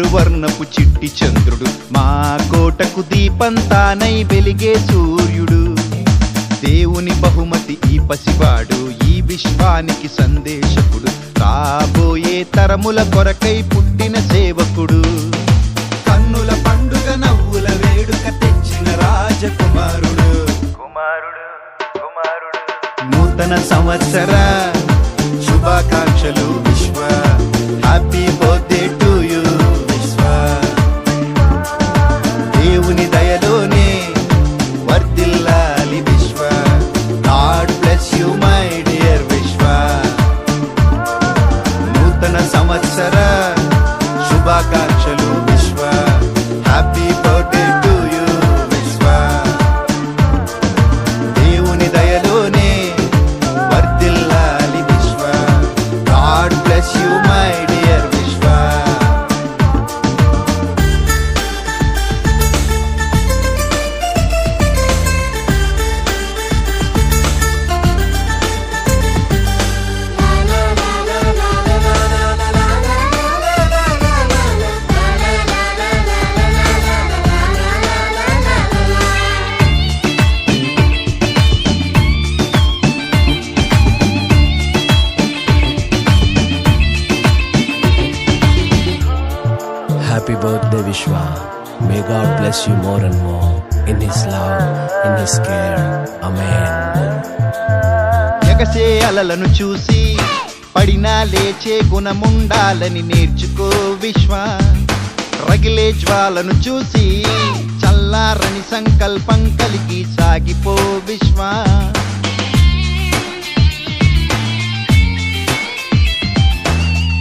వర్ణపు చిట్టి చంద్రుడు. మా కోటకు దీపంతానై వెలిగే సూర్యుడు. దేవుని బహుమతి ఈ పసివాడు ఈ విశ్వానికి సందేశకుడు. రాబోయే తరముల కొరకై పుట్టిన సేవకుడు. కన్నుల పండుగ నవ్వుల వేడుక తెచ్చిన రాజకుమారుడు. కుమారుడు కుమారుడు. నూతన సంవత్సర శుభాకాంక్షలు. De Vishwa. May God bless you more and more in His love, in His care. Amen. ఎగసే అలలను చూసి పడినా లేచే గుణముండాలని నేర్చుకో విశ్వ రగిలే జ్వాలను చూసి చల్లారని సంకల్పం కలిగి సాగిపో విశ్వ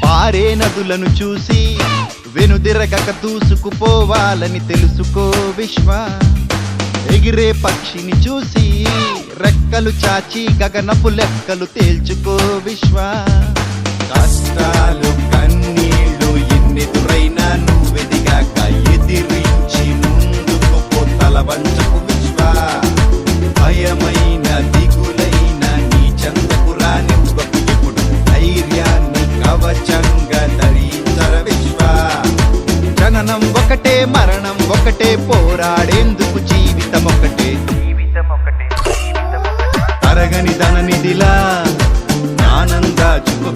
పారే నదులను చూసి వెనుదిరగక దూసుకుపోవాలని తెలుసుకో విశ్వ. ఎగిరే పక్షిని చూసి రెక్కలు చాచి గగనపు లెక్కలు తేల్చుకో విశ్వ. కష్టాలు ఒకటే పోరాడేందుకు జీవితం ఒకటే జీవితం ఒకటే తరగని ధననిధిలా జ్ఞానం దాచుకు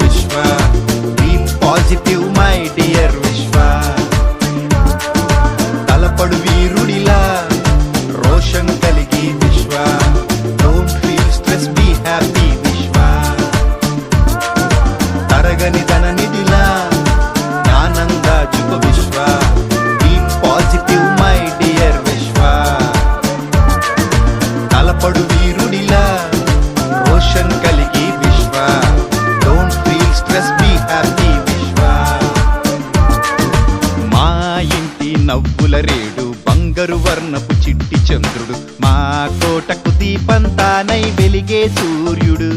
నవ్వుల రేడు బంగారు వర్ణపు చిట్టి చంద్రుడు. మా కోటకు దీపంతానై వెలిగే సూర్యుడు.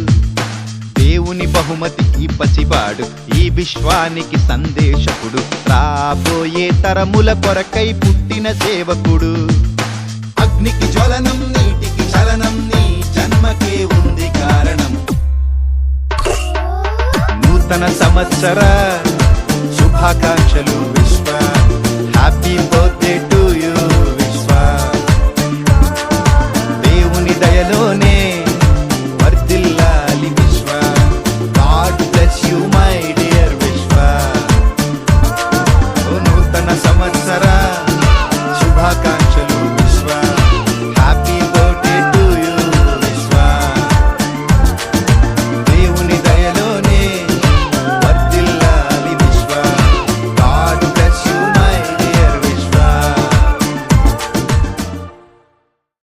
దేవుని బహుమతి ఈ పసివాడు ఈ విశ్వానికి సందేశకుడు. రాబోయే తరముల కొరకై పుట్టిన సేవకుడు. అగ్నికి జ్వలనం నీటికి చలనం నీ జన్మకే ఉంది కారణం. నూతన సంవత్సర హ్యాపీ బర్త్డే టు యూ విశ్వ. దేవుని దయలోనే